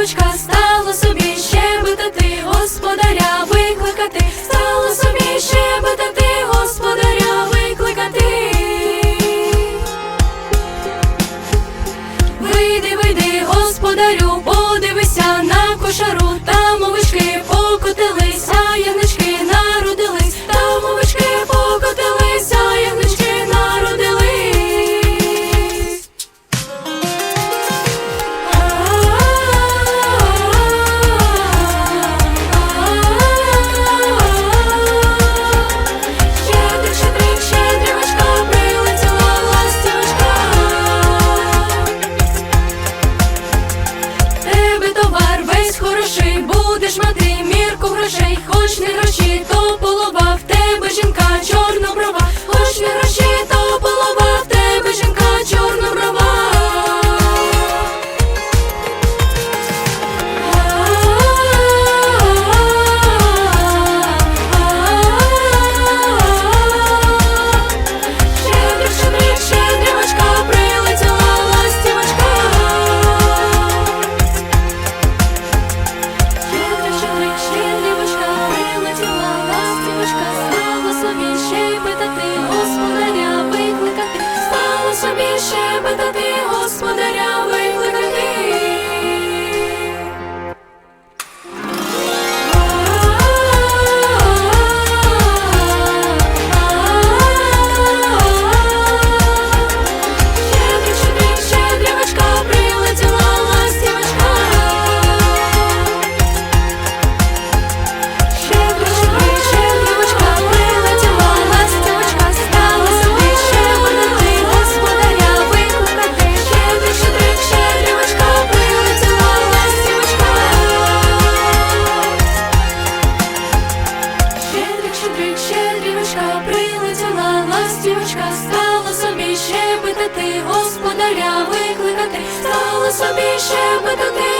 дівочка стала собі щебетати, господаря викликати, стала собі щебетати, господаря викликати. Вийди, вийди, господарю, подивися на. Прилетіла стала собі щебетати, господаря викликати, стала собі щебетати,